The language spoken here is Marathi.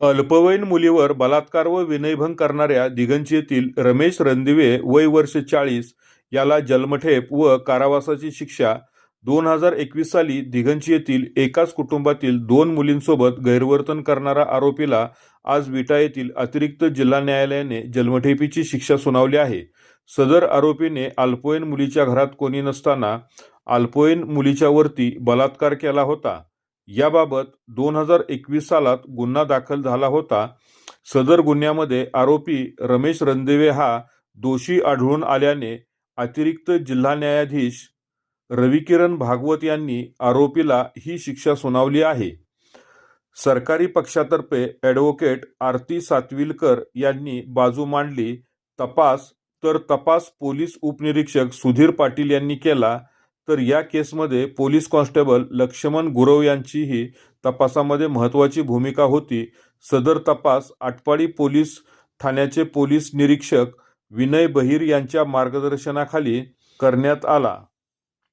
अल्पवयीन मुलीवर बलात्कार व विनयभंग करणाऱ्या दिगंज येथील रमेश रणदिवे वय वर्ष चाळीस याला जन्मठेप व कारावासाची शिक्षा. दोन हजार एकवीस साली दिगंज येथील एकाच कुटुंबातील दोन मुलींसोबत गैरवर्तन करणारा आरोपीला आज विटा येथील अतिरिक्त जिल्हा न्यायालयाने जन्मठेपीची शिक्षा सुनावली आहे. सदर आरोपीने अल्पवयीन मुलीच्या घरात कोणी नसताना अल्पवयीन मुलीच्या वरती बलात्कार केला होता. याबाबत दोन हजार एकवीस सालात गुन्हा दाखल झाला होता. सदर गुन्ह्यामध्ये आरोपी रमेश रणदिवे हा दोषी आढळून आल्याने अतिरिक्त जिल्हा न्यायाधीश रविकिरण भागवत यांनी आरोपीला ही शिक्षा सुनावली आहे. सरकारी पक्षातर्फे ॲडव्होकेट आरती सातविलकर यांनी बाजू मांडली. तपास तर तपास पोलीस उपनिरीक्षक सुधीर पाटील यांनी केला. तर या केसमध्ये पोलीस कॉन्स्टेबल लक्ष्मण गुरव यांचीही तपासामध्ये महत्त्वाची भूमिका होती. सदर तपास आटपाडी पोलीस ठाण्याचे पोलीस निरीक्षक विनय बहिर यांच्या मार्गदर्शनाखाली करण्यात आला.